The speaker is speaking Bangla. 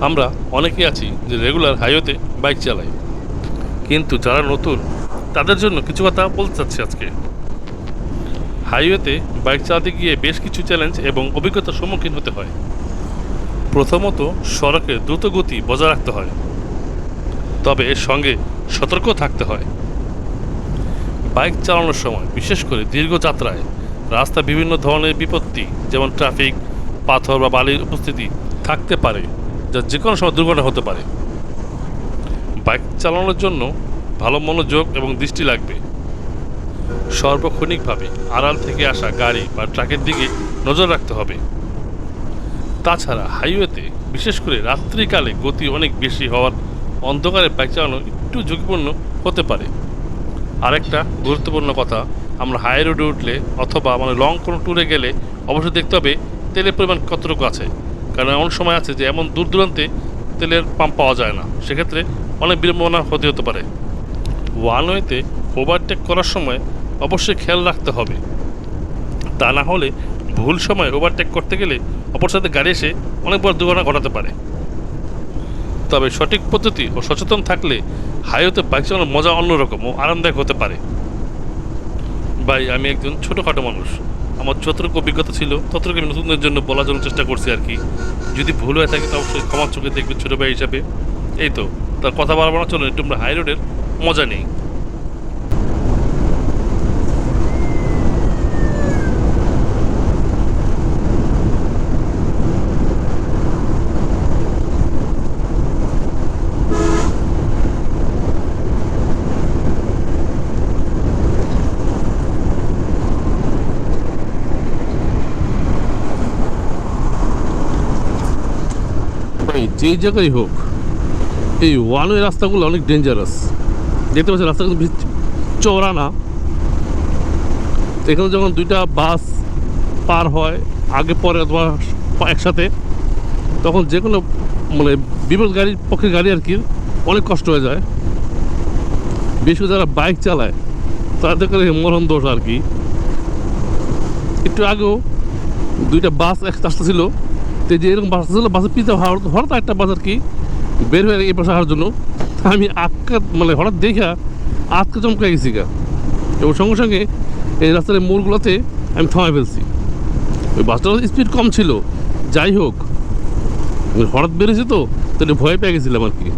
আমরা অনেকেই আছি যে রেগুলার হাইওয়েতে বাইক চালাই। কিন্তু যারা নতুন, তাদের জন্য কিছু কথা বলতে চাচ্ছি আজকে। হাইওয়েতে বাইক চালাতে গিয়ে বেশ কিছু চ্যালেঞ্জ এবং অভিজ্ঞতার সম্মুখীন হতে হয়। প্রথমত, সড়কে দ্রুত গতি বজায় রাখতে হয়। তবে এর সঙ্গে সতর্ক থাকতে হয়। বাইক চালানোর সময়, বিশেষ করে দীর্ঘ যাত্রায় রাস্তা বিভিন্ন ধরনের বিপত্তি, যেমন ট্রাফিক পাথর বা বালির উপস্থিতি থাকতে পারে। যা যে কোনো সময় দুর্ঘটনা হতে পারে। বাইক চালানোর জন্য ভালো মনোযোগ এবং দৃষ্টি লাগবে। সর্বক্ষণিকভাবে আড়াল থেকে আসা গাড়ি বা ট্রাকের দিকে নজর রাখতে হবে। তাছাড়া হাইওয়েতে বিশেষ করে রাত্রিকালে গতি অনেক বেশি হওয়ার অন্ধকারে বাইক চালানো একটু ঝুঁকিপূর্ণ হতে পারে। আরেকটা গুরুত্বপূর্ণ কথা, আমরা হাই রোডে উঠলে অথবা মানে লং কোনো ট্যুরে গেলে অবশ্যই দেখতে হবে তেলের পরিমাণ কতটুকু আছে। কারণ এমন সময় আছে যে এমন দূর দূরান্তে তেলের পাম্প পাওয়া যায় না। সেক্ষেত্রে অনেক বিড়ম্বনা ক্ষতি হতে পারে। ওয়ান ওয়েতে ওভারটেক করার সময় অবশ্যই খেয়াল রাখতে হবে। তা না হলে ভুল সময় ওভারটেক করতে গেলে অপর সাথে গাড়ি এসে অনেক বড় দুর্ঘটনা ঘটাতে পারে। তবে সঠিক পদ্ধতি ও সচেতন থাকলে হাইওয়েতে বাইক চালানোর মজা অন্যরকম ও আরামদায়ক হতে পারে। ভাই, আমি একজন ছোটোখাটো মানুষ। আমার যতটুকু অভিজ্ঞতা ছিল, ততটুকু আমি নতুনদের জন্য বলার জন্য চেষ্টা করছি আর কি। যদি ভুল হয়ে থাকে, তো অবশ্যই ক্ষমার চোখে দেখবে ছোটো ভাই হিসাবে। এই তো তার কথা বাড়াবো না, চলুন একটু আমরা হাই রোডের মজা নেই। ভাই যেই জায়গায় হোক, এই ওয়ান ওয়ে রাস্তাগুলো অনেক ডেঞ্জারাস দেখতে পাচ্ছি রাস্তাগুলো বেশি চওড়া না। এখানে যখন দুইটা বাস পার হয়, আগে, পরে অথবা একসাথে, তখন যে কোনো মানে বিপদ গাড়ির পক্ষে গাড়ি আর কি, অনেক কষ্ট হয়ে যায়। বেশি যারা বাইক চালায়, তাদের করে মরণ দোষ আর কি। একটু আগেও দুইটা বাস একসাথে আসতেছিল তো যে এরকম বাস ছিল বাসের পিছিয়ে হঠাৎ একটা বাস আর কি বের হয়ে এই পাশে আসার জন্য আমি আটকা মানে হঠাৎ দেখা আটকা চমকে গেছি গা। এবং সঙ্গে সঙ্গে এই রাস্তার মোড়গুলোতে আমি থামাই ফেলছি। ওই বাসটার স্পিড কম ছিল। যাই হোক, হঠাৎ বেড়েছে তো, তাহলে ভয় পেয়ে গেছিলাম আর কি।